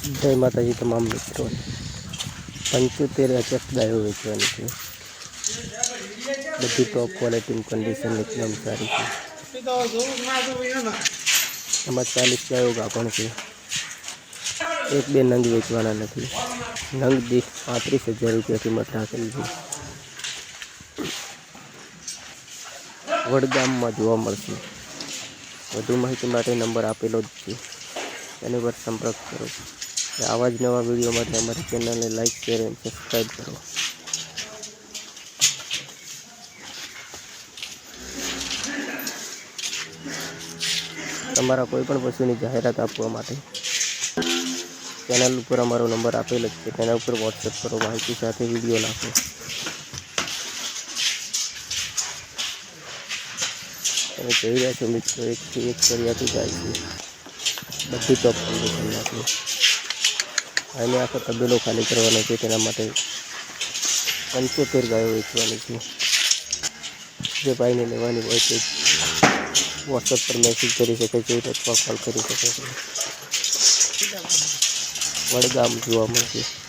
જય માતાજી તમામ મિત્રો. પંચોતેર એચએફ ગાયો વેચવાની છે. બધી ટોપ ક્વોલિટી કન્ડિશન એકદમ સારી છે. એમાં ચાલીસ ગાયો ગાભણ છે. એક બે નંગ વેચવાના નથી. નંગ દીઠ પાંત્રીસ હજાર રૂપિયા કિંમત રાખેલી છે. વડગામમાં જોવા મળશે. વધુ માહિતી માટે નંબર આપેલો જ છે. તેની પર સંપર્ક કરો. આવા જ નવા વીડિયો માટે અમારી ચેનલને લાઈક, શેર અને સબસ્ક્રાઈબ કરો. તમારા કોઈ પણ પશુની જાહેરાત આપવા માટે ચેનલ ઉપર અમારો નંબર આપેલો જ છે. તેના ઉપર વોટ્સએપ કરો, માહિતી સાથે વીડિયો નાખો. તમે જોઈ રહ્યા છો મિત્રો એકથી એક ફરિયાદી જાય છે. બધી ટોપ કન્ડિશન નાખી અને આખો તબેલો ખાલી કરવાનો છે, તેના માટે પંચોતેર ગાયો વેચવાની છે. જે ભાઈને લેવાની હોય તે વોટ્સઅપ પર મેસેજ કરી શકે છે અથવા કોલ કરી શકે છે. વડગામ જોવા મળશે.